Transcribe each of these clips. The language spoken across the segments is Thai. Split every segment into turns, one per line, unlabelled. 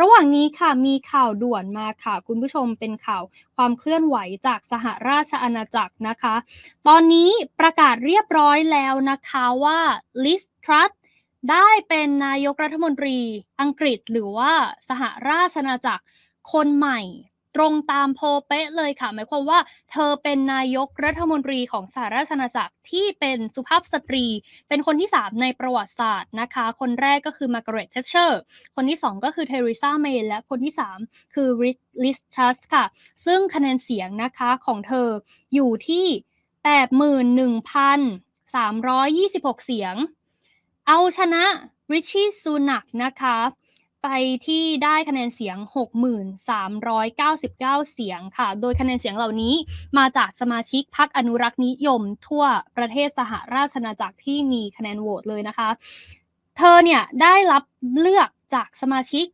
ระหว่างนี้ค่ะมีข่าวด่วนมาค่ะ คุณผู้ชมเป็นข่าวความเคลื่อนไหวจากสหราชอาณาจักรนะคะ ตอนนี้ประกาศเรียบร้อยแล้วนะคะว่าลิสทรัสได้เป็นนายกรัฐมนตรีอังกฤษหรือว่าสหราชอาณาจักรคนใหม่ ตรงตามโพเป๊ะเลยค่ะ หมายความว่าเธอเป็นนายกรัฐมนตรีของสหราชอาณาจักรที่เป็นสุภาพสตรี เป็นคนที่ 3 ในประวัติศาสตร์นะคะ คนแรกก็คือมาร์กาเร็ตเทชเชอร์คนที่ 2 ก็คือเทเรซาเมย์และคนที่ 3 คือลิสทรัสค่ะ ซึ่งคะแนนเสียงนะคะของเธออยู่ที่ 81,326 เสียง เอาชนะริชี่ซูนักนะคะ ไปที่ได้คะแนนเสียง 6,399 เสียงค่ะ โดยคะแนนเสียงเหล่านี้มาจากสมาชิกพรรคอนุรักษ์นิยม ทั่วประเทศสหราชอาณาจักรที่มีคะแนนโหวตเลยนะคะ เธอเนี่ยได้รับเลือกจากสมาชิก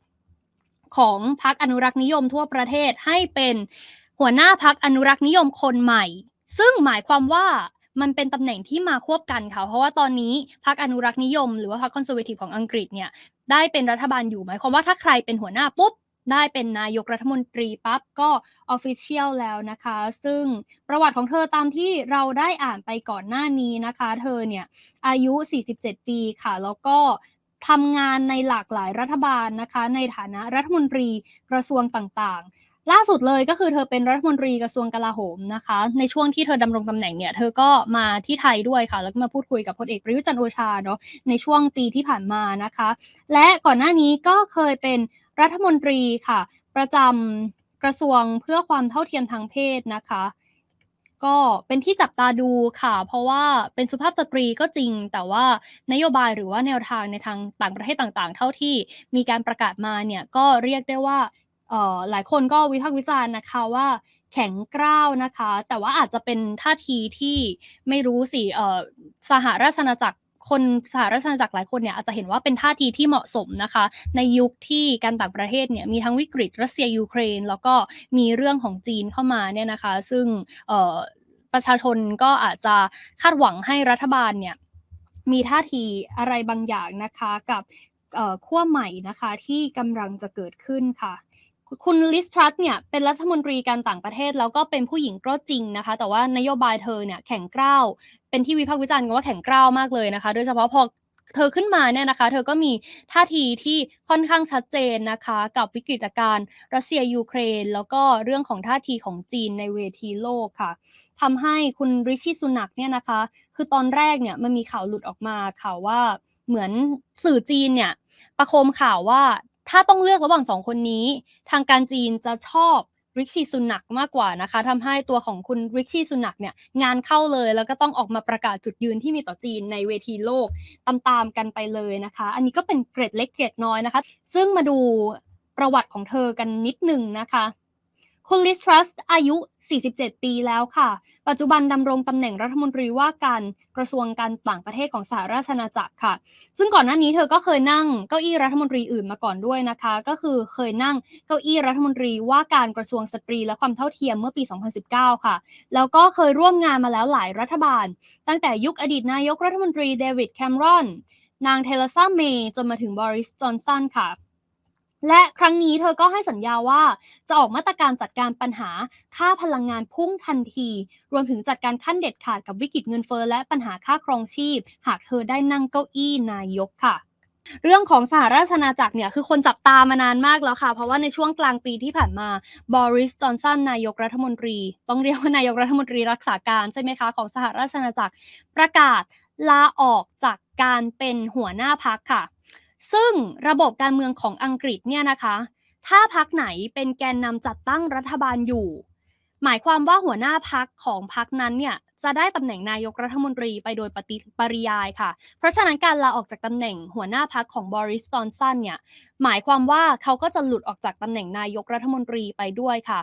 ของพรรคอนุรักษ์นิยมทั่วประเทศให้เป็นหัวหน้าพรรคอนุรักษ์นิยมคนใหม่ ซึ่งหมายความว่า มันเป็นตำแหน่งที่มาควบกันค่ะ เพราะว่าตอนนี้พรรคอนุรักษ์นิยม หรือว่าพรรคคอนเซอร์เวทีฟของอังกฤษเนี่ยได้เป็นรัฐบาลอยู่หมายความว่าถ้าใครเป็นหัวหน้าปุ๊บได้เป็นนายกรัฐมนตรีปั๊บก็ออฟฟิเชียลแล้วนะคะ ซึ่งประวัติของเธอตามที่เราได้อ่านไปก่อนหน้านี้นะคะ เธอเนี่ยอายุ 47 ปีค่ะ แล้วก็ทำงานในหลากหลายรัฐบาลนะคะ ในฐานะรัฐมนตรีกระทรวงต่างๆ ล่าสุดเลยก็คือเธอเป็นรัฐมนตรีกระทรวงกลาโหมนะคะ ในช่วงที่เธอดำรงตำแหน่งเนี่ยเธอก็มาที่ไทยด้วยค่ะ แล้วก็มาพูดคุยกับพลเอกประยุจันโอชาเนาะในช่วงปีที่ผ่านมานะคะ และก่อนหน้านี้ก็เคยเป็นรัฐมนตรีค่ะ ประจำกระทรวงเพื่อความเท่าเทียมทางเพศนะคะ ก็เป็นที่จับตาดูค่ะ เพราะว่าเป็นสุภาพสตรีก็จริง แต่ว่านโยบายหรือว่าแนวทางในทางต่างประเทศต่างๆ เท่าที่มีการประกาศมาเนี่ยก็เรียกได้ว่า หลายคนก็วิพากษ์วิจารณ์นะคะว่าแข็งกร้าวนะคะ แต่ว่าอาจจะเป็นท่าทีที่ไม่รู้สิสหราชอาณาจักรคนสหราชอาณาจักรหลายคนเนี่ยอาจจะเห็นว่าเป็นท่าทีที่เหมาะสมนะคะ ในยุคที่การต่างประเทศเนี่ยมีทั้งวิกฤตรัสเซียยูเครน แล้วก็มีเรื่องของจีนเข้ามาเนี่ยนะคะ ซึ่งประชาชนก็อาจจะคาดหวังให้รัฐบาลเนี่ยมีท่าทีอะไรบางอย่างนะคะกับขั้วใหม่นะคะที่กำลังจะเกิดขึ้นค่ะ คุณลิสทรัสเนี่ยเป็นรัฐมนตรีการต่างประเทศ แล้วก็เป็นผู้หญิงก็จริงนะคะ แต่ว่านโยบายเธอเนี่ยแข็งกร้าวเป็นที่วิพากษ์วิจารณ์กันว่าแข็งกร้าวมากเลยนะคะ โดยเฉพาะพอเธอขึ้นมาเนี่ยนะคะ เธอก็มีท่าทีที่ค่อนข้างชัดเจนนะคะ กับวิกฤตการณ์รัสเซียยูเครน แล้วก็เรื่องของท่าทีของจีนในเวทีโลกค่ะทำให้คุณริชิสุนักเนี่ยนะคะ คือตอนแรกเนี่ยมันมีข่าวหลุดออกมาข่าวว่าเหมือนสื่อจีนเนี่ยประโคมข่าวว่า ถ้าต้องเลือกระหว่างสองคนนี้ ทางการจีนจะชอบริกชีสุนักมากกว่านะคะทำให้ตัวของคุณริกชีสุนักเนี่ยงานเข้าเลยแล้วก็ต้องออกมาประกาศจุดยืนที่มีต่อจีนในเวทีโลกตามๆกันไปเลยนะคะ อันนี้ก็เป็นเกรดเล็กเกรดน้อยนะคะ ซึ่งมาดูประวัติของเธอกันนิดหนึ่งนะคะ คุณลิสทรัสอายุ 47 ปีแล้วค่ะ ปัจจุบันดำรงตำแหน่งรัฐมนตรีว่าการกระทรวงการต่างประเทศของสหราชอาณาจักรค่ะ ซึ่งก่อนหน้านี้เธอก็เคยนั่งเก้าอี้รัฐมนตรีอื่นมาก่อนด้วยนะคะ ก็คือเคยนั่งเก้าอี้รัฐมนตรีว่าการกระทรวงสตรีและความเท่าเทียมเมื่อปี 2019 ค่ะ แล้วก็เคยร่วมงานมาแล้วหลายรัฐบาล ตั้งแต่ยุคอดีตนายกรัฐมนตรีเดวิดแคมรอน นางเทเลซ่าเมย์จนมาถึงบริสจอนสันค่ะ และครั้งนี้เธอก็ให้สัญญาว่าจะออกมาตรการจัดการปัญหาค่าพลังงานพุ่งทันที รวมถึงจัดการขั้นเด็ดขาดกับวิกฤตเงินเฟ้อและปัญหาค่าครองชีพ หากเธอได้นั่งเก้าอี้นายกค่ะเรื่องของสหราชอาณาจักรเนี่ยคือคนจับตามานานมากแล้วค่ะ เพราะว่าในช่วงกลางปีที่ผ่านมาบริสจอนสันนายกรัฐมนตรี ต้องเรียกว่านายกรัฐมนตรีรักษาการใช่ไหมคะของสหราชอาณาจักรประกาศลาออกจากการเป็นหัวหน้าพักค่ะ ซึ่งระบบการเมืองของอังกฤษเนี่ยนะคะ ถ้าพักไหนเป็นแกนนำจัดตั้งรัฐบาลอยู่ หมายความว่าหัวหน้าพักของพักนั้นเนี่ยจะได้ตำแหน่งนายกรัฐมนตรีไปโดยปฏิปริยายค่ะ เพราะฉะนั้นการลาออกจากตำแหน่งหัวหน้าพักของบริสตอนสันเนี่ยหมายความว่าเขาก็จะหลุดออกจากตำแหน่งนายกรัฐมนตรีไปด้วยค่ะ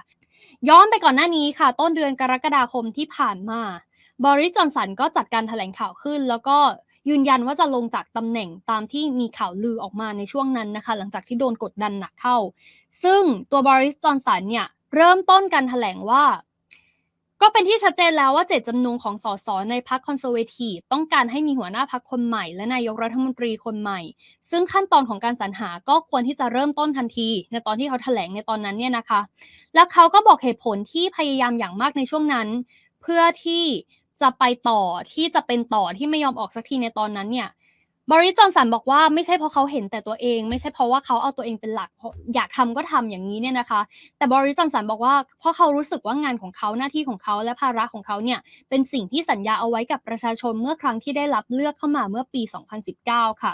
ย้อนไปก่อนหน้านี้ค่ะ ต้นเดือนกรกฎาคมที่ผ่านมาบริสจอนสันก็จัดการแถลงข่าวขึ้น แล้วก็ ยืนยันว่าจะลงจากตำแหน่งตามที่มีข่าวลือออกมาในช่วงนั้นนะคะ หลังจากที่โดนกดดันหนักเข้า ซึ่งตัวบริสจอนสันเนี่ยเริ่มต้นการถแถลงว่า ก็เป็นที่ชัดเจนแล้วว่าเจตจำนงของสสในพรรคคอนเซอร์เวทีฟต้องการให้มีหัวหน้าพรรคคนใหม่ และนายกรัฐมนตรีคนใหม่ ซึ่งขั้นตอนของการสรรหาก็ควรที่จะเริ่มต้นทันที ในตอนที่เขาแถลงในตอนนั้นเนี่ยนะคะ แล้วเขาก็บอกเหตุผลที่พยายามอย่างมากในช่วงนั้น เพื่อที่ จะไปต่อที่จะเป็นต่อที่ไม่ยอมออกสักทีในตอนนั้นเนี่ยบริจอนสันบอกว่าไม่ใช่เพราะเขาเห็นแต่ตัวเอง ไม่ใช่เพราะว่าเขาเอาตัวเองเป็นหลักอยากทำก็ทำอย่างนี้เนี่ยนะคะ แต่บริจอนสันบอกว่าเพราะเขารู้สึกว่างานของเขาหน้าที่ของเขาและภาระของเขาเนี่ยเป็นสิ่งที่สัญญาเอาไว้กับประชาชนเมื่อครั้งที่ได้รับเลือกเข้ามาเมื่อปี 2019 ค่ะ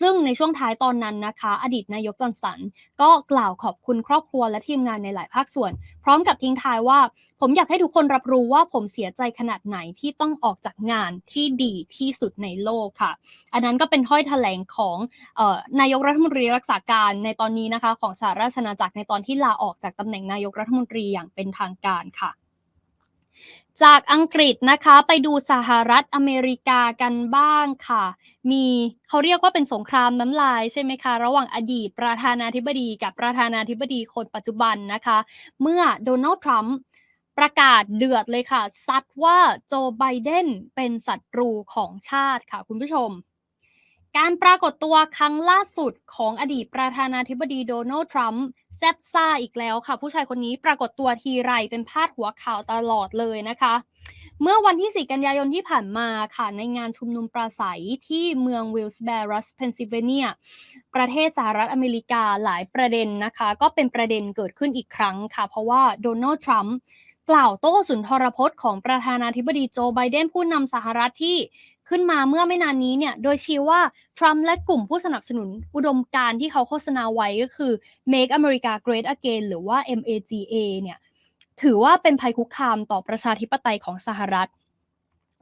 ซึ่งในช่วงท้ายตอนนั้นนะคะ อดีตนายกจอนสัน ก็กล่าวขอบคุณครอบครัวและทีมงานในหลายภาคส่วน พร้อมกับทิ้งท้ายว่า ผมอยากให้ทุกคนรับรู้ว่าผมเสียใจขนาดไหนที่ต้องออกจากงานที่ดีที่สุดในโลกค่ะ อันนั้นก็เป็นถ้อยแถลงของออนายกรัฐมนตรีรักษาการในตอนนี้นะคะ ของสหราชอาณาจักรในตอนที่ลาออกจากตำแหน่งนายกรัฐมนตรีอย่างเป็นทางการค่ะ จากอังกฤษนะคะไปดูสหรัฐอเมริกากันบ้างค่ะ มีเขาเรียกว่าเป็นสงครามน้ำลายใช่ไหมคะ ระหว่างอดีตประธานาธิบดีกับประธานาธิบดีคนปัจจุบันนะคะ เมื่อโดนัลด์ทรัมป์ประกาศเดือดเลยค่ะ ซัดว่าโจไบเดนเป็นศัตรูของชาติค่ะคุณผู้ชม การปรากฏตัวครั้งล่าสุดของอดีตประธานาธิบดีโดนัลด์ทรัมป์แซบซ่าอีกแล้วค่ะ ผู้ชายคนนี้ปรากฏตัวทีไรเป็นพาดหัวข่าวตลอดเลยนะคะ เมื่อวันที่ 4 กันยายนที่ผ่านมาค่ะ ในงานชุมนุมปราศัยที่เมืองวิลส์แบรัสเพนซิลเวเนีย ประเทศสหรัฐอเมริกาหลายประเด็นนะคะ ก็เป็นประเด็นเกิดขึ้นอีกครั้งค่ะ เพราะว่าโดนัลด์ทรัมป์กล่าวโต้สุนทรพจน์ของประธานาธิบดีโจไบเดนผู้นำสหรัฐที่ ขึ้นมาเมื่อไม่นานนี้เนี่ย โดยชี้ว่า ทรัมป์และกลุ่มผู้สนับสนุนอุดมการที่เขาโฆษณาไว้ก็คือ Make America Great Again หรือว่า MAGA เนี่ยถือว่าเป็นภัยคุกคามต่อประชาธิปไตยของสหรัฐ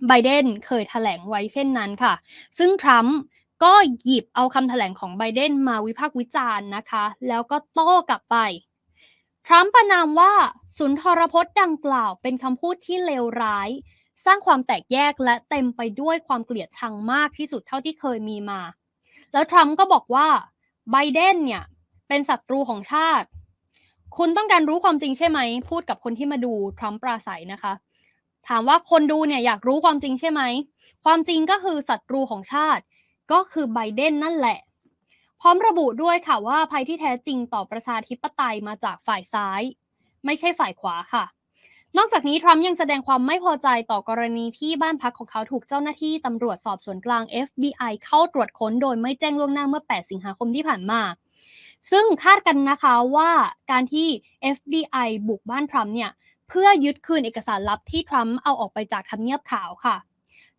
ไบเดนเคยแถลงไว้เช่นนั้นค่ะ ซึ่งทรัมป์ก็หยิบเอาคำแถลงของไบเดนมาวิพากษ์วิจารณ์นะคะ แล้วก็โต้กลับไป ทรัมป์ประนามว่าสุนทรพจน์ดังกล่าวเป็นคำพูดที่เลวร้าย สร้างความแตกแยกและเต็มไปด้วยความเกลียดชังมากที่สุดเท่าที่เคยมีมา แล้วทรัมป์ก็บอกว่าไบเดนเนี่ยเป็นศัตรูของชาติ คุณต้องการรู้ความจริงใช่ไหม พูดกับคนที่มาดูทรัมป์ปราศัยนะคะ ถามว่าคนดูเนี่ยอยากรู้ความจริงใช่ไหม ความจริงก็คือศัตรูของชาติ ก็คือไบเดนนั่นแหละ พร้อมระบุด้วยค่ะว่าภัยที่แท้จริงต่อประชาธิปไตยมาจากฝ่ายซ้าย ไม่ใช่ฝ่ายขวาค่ะ นอกจากนี้ ทรัมป์ยังแสดงความไม่พอใจต่อกรณีที่บ้านพักของเขาถูกเจ้าหน้าที่ตำรวจสอบสวนกลาง FBI เข้าตรวจค้นโดยไม่แจ้งล่วงหน้าเมื่อ 8 สิงหาคมที่ผ่านมา ซึ่งคาดกันนะคะว่าการที่ FBI บุกบ้านทรัมป์เนี่ยเพื่อยึดคืนเอกสารลับที่ทรัมป์เอาออกไปจากทำเนียบขาวค่ะ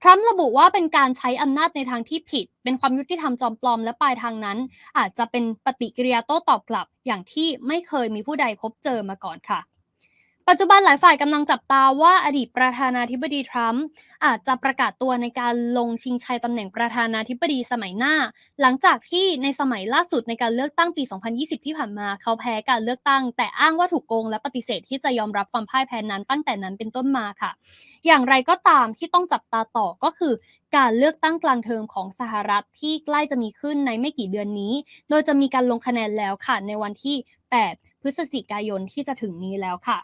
ทรัมป์ระบุว่าเป็นการใช้อำนาจในทางที่ผิด เป็นความยุติธรรมจอมปลอมและปลายทางนั้น อาจจะเป็นปฏิกิริยาโต้ตอบกลับ อย่างที่ไม่เคยมีผู้ใดพบเจอมาก่อนค่ะ ปัจจุบันหลายฝ่ายกำลังจับตาว่าอดีตประธานาธิบดีทรัมป์อาจจะประกาศตัวในการลงชิงชัยตำแหน่งประธานาธิบดีสมัยหน้า หลังจากที่ในสมัยล่าสุดในการเลือกตั้งปี 2020 ที่ผ่านมาเขาแพ้การเลือกตั้ง แต่อ้างว่าถูกโกงและปฏิเสธที่จะยอมรับความพ่ายแพ้นั้นตั้งแต่นั้นเป็นต้นมาค่ะ อย่างไรก็ตามที่ต้องจับตาต่อก็คือการเลือกตั้งกลางเทอมของสหรัฐที่ใกล้จะมีขึ้นในไม่กี่เดือนนี้ โดยจะมีการลงคะแนนแล้วค่ะในวันที่ 8 พฤศจิกายนที่จะถึงนี้แล้วค่ะ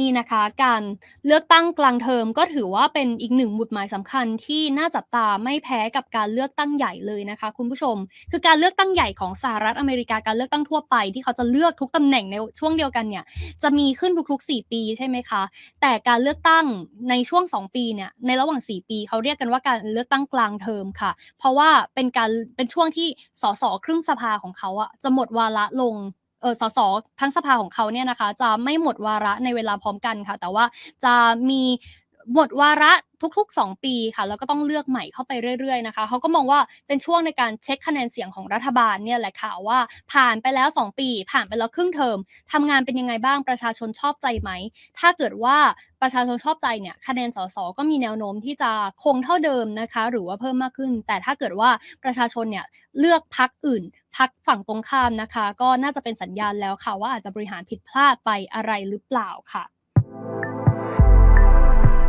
นี่นะคะการเลือกตั้งกลางเทอมก็ถือว่าเป็นอีกหนึ่งหมุดหมายสำคัญที่น่าจับตาไม่แพ้กับการเลือกตั้งใหญ่เลยนะคะ คุณผู้ชม คือการเลือกตั้งใหญ่ของสหรัฐอเมริกาการเลือกตั้งทั่วไป ที่เขาจะเลือกทุกตำแหน่งในช่วงเดียวกันเนี่ยจะมีขึ้นทุกๆ 4 ปีใช่ไหมคะ แต่การเลือกตั้งในช่วง 2 ปีเนี่ยในระหว่าง 4 ปีเขาเรียกกันว่าการเลือกตั้งกลางเทอมค่ะ เพราะว่าเป็นการเป็นช่วงที่สสครึ่งสภาของเขาอะจะหมดวาระลง เออสสทั้งสภาของเขาเนี่ยนะคะ จะไม่หมดวาระในเวลาพร้อมกันค่ะ แต่ว่าจะมี หมดวาระทุกๆ 2 ปีค่ะแล้วก็ต้องเลือกใหม่เข้าไปเรื่อยๆนะคะเขาก็มองว่าเป็นช่วงในการเช็คคะแนนเสียงของรัฐบาลเนี่ยแหละค่ะว่าผ่านไปแล้ว 2 ปี ผ่านไปแล้วครึ่งเทอมทำงานเป็นยังไงบ้างประชาชนชอบใจไหม ถ้าเกิดว่าประชาชนชอบใจเนี่ยคะแนนสสก็มีแนวโน้มที่จะคงเท่าเดิมนะคะ หรือว่าเพิ่มมากขึ้น แต่ถ้าเกิดว่าประชาชนเนี่ยเลือกพักอื่นพักฝั่งตรงข้ามนะคะ ก็น่าจะเป็นสัญญาณแล้วค่ะว่าอาจจะบริหารผิดพลาดไปอะไรหรือเปล่าค่ะ